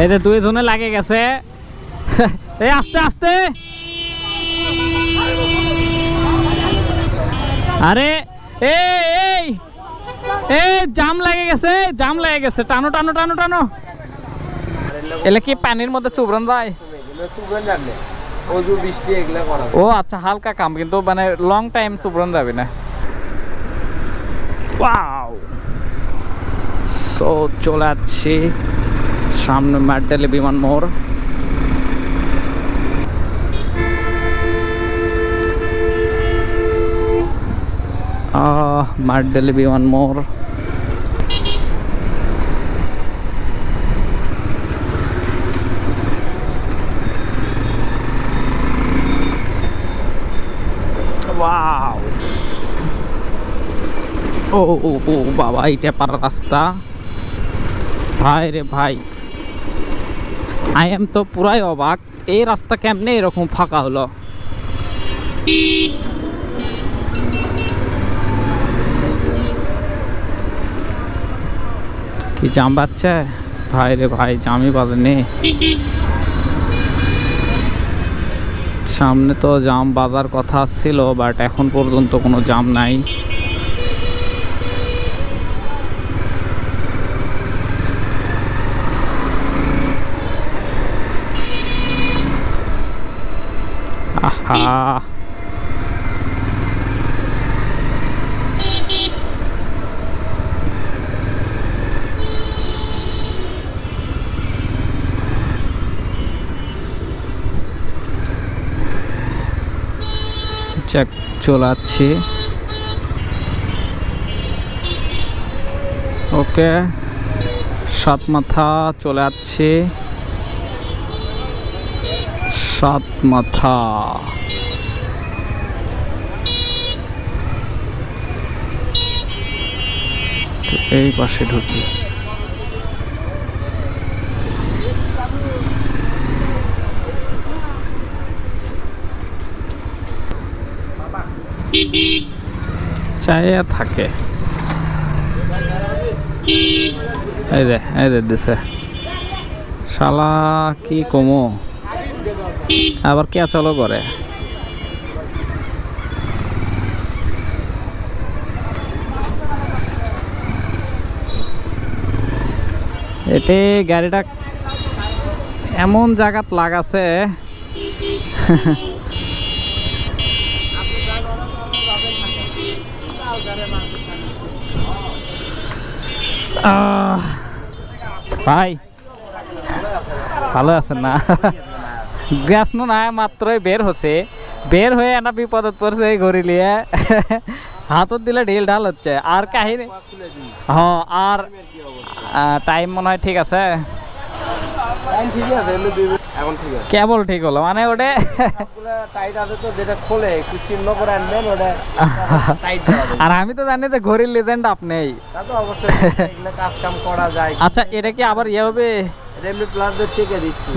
এই যে দুই জনে লাগে গেছে। এই আস্তে আস্তে। আরে, এই এই এই, জাম লাগে গেছে, জাম লাগে গেছে। টানো টানো টানো টানো। এলে কি পানির মধ্যে চুবরন যায়? ও আচ্ছা হালকা কাম, কিন্তু মানে লং টাইম চুবরন যাবে না। ওয়াও সো চলে যাচ্ছি সামনে ম্যাডেলি বিমান মোড় ম্যাডেলি বিমান মোড় ও ও ও বাবা এটা পার রাস্তা। ভাই রে ভাই। আই এম তো পুরাই অবাক। এই রাস্তা কেমনে এরকম ফাঁকা হলো? কি জাম বাচ্ছে ভাই রে ভাই, জামই বাঁধেনি। সামনে তো জাম বাঁধার কথা ছিল বাট এখন পর্যন্ত কোনো জাম নাই। চেক চলাচ্ছি ওকে সাত মাথা চলে যাচ্ছে সাত মাথা। এই পাশে ঢুকি। চাইয়া থাকে। এই রে দিছে। শালা, কি কমো? আবার কে চলো করে? এতে গাড়িটা এমন জায়গাত লাগাছে। ভাই, ভালো আছেন না? গ্যাস নো না মাত্রই বের হচ্ছে। বের হয়ে একটা বিপদত পড়ছে এই ঘড়ি লিয়ে হাতত দিলে ঢিল ঢাল হচ্ছে। আর কাহিনী? হ্যাঁ আর টাইম মনে হয় ঠিক আছে। কেবল ঠিক হলো মানে ওটা তো আর আমি তো জানি যে ঘড়ির লেজেন্ড আপনি তা তো অবশ্যই কাজ কাম করা যায়। আচ্ছা এটা কি আবার ইয়ে হবে?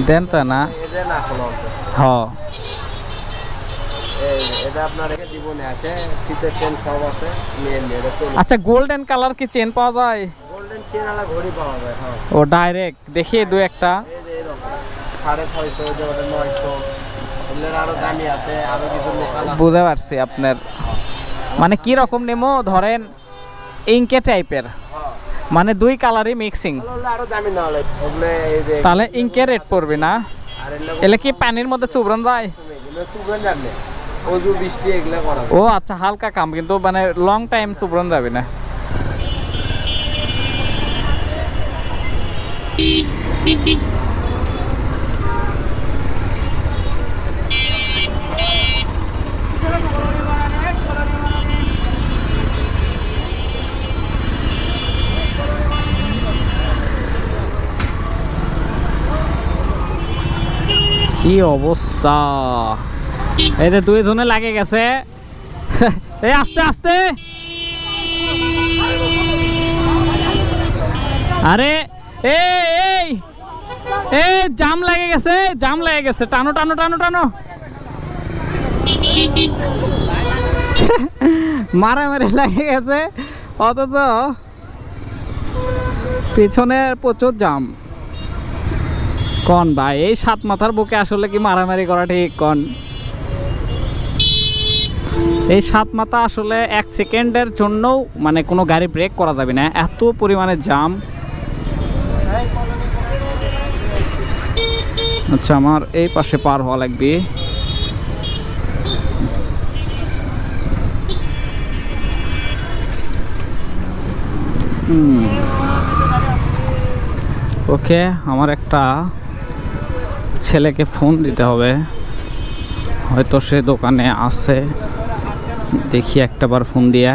দেন তো না। এটা আচ্ছা গোল্ডেন কালার কি চেন পাওয়া যায়? গোল্ডেন চেন আলা ঘড়ি পাওয়া যায় হ্যাঁ। ও ডাইরেক্ট দেখি দু একটা। বুঝতে পারছি আপনার। মানে কি রকম নেমো? ধরেন ইঙ্কে টাইপের হ্যাঁ। মানে দুই কালারই মিক্সিং তাহলে ইঙ্কে রেট পড়বে না? এলে কি পানির মধ্যে চুবরন যায়? অজু, বৃষ্টি, এগুলো করা ও আচ্ছা হালকা কাম, কিন্তু মানে লং টাইম চুবরন যাবে না। কি অবস্থা? এই যে দুই জনে লাগে গেছে। এই আস্তে আস্তে। আরে, এই এই এই, জাম লাগে গেছে, জাম লাগে গেছে। টানো টানো টানো টানো। মারামারি লাগে গেছে। অথচ পিছনে প্রচুর জাম। কন ভাই, এই সাত মাথার বুকে আসলে কি মারামারি করা ঠিক? কন। এই সাত মাথা আসলে এক সেকেন্ডের জন্যও মানে কোনো গাড়ি ব্রেক করা যাবে না। এত পরিমাণে জাম আচ্ছা আমার এই পাশে পার হওয়া লাগবে। ওকে, আমার একটা ছেলেকে ফোন দিতে হবে। হয়তো সে দোকানে আছে। দেখি একটা বার ফোন দিয়া।